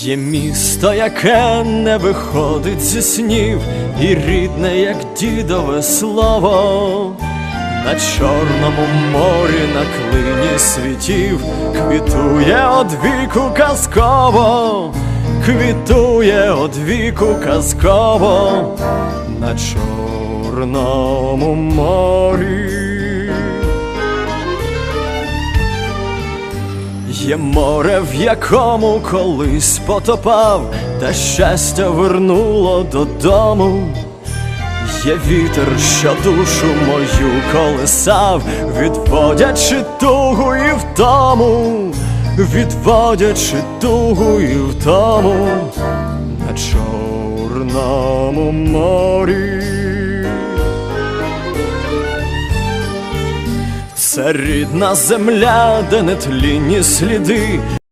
Є місто, яке не виходить зі снів, і рідне, як дідове слово. На Чорному морі, на клині світів, квітує одвіку казково, квітує одвіку казково на Чорному морі. Є море, в якому колись потопав, та щастя вернуло додому. Є вітер, що душу мою колесав, відводячи тугу і втому, відводячи тугу і втому на Чорному морі. Це рідна земля, де не тлінні сліди,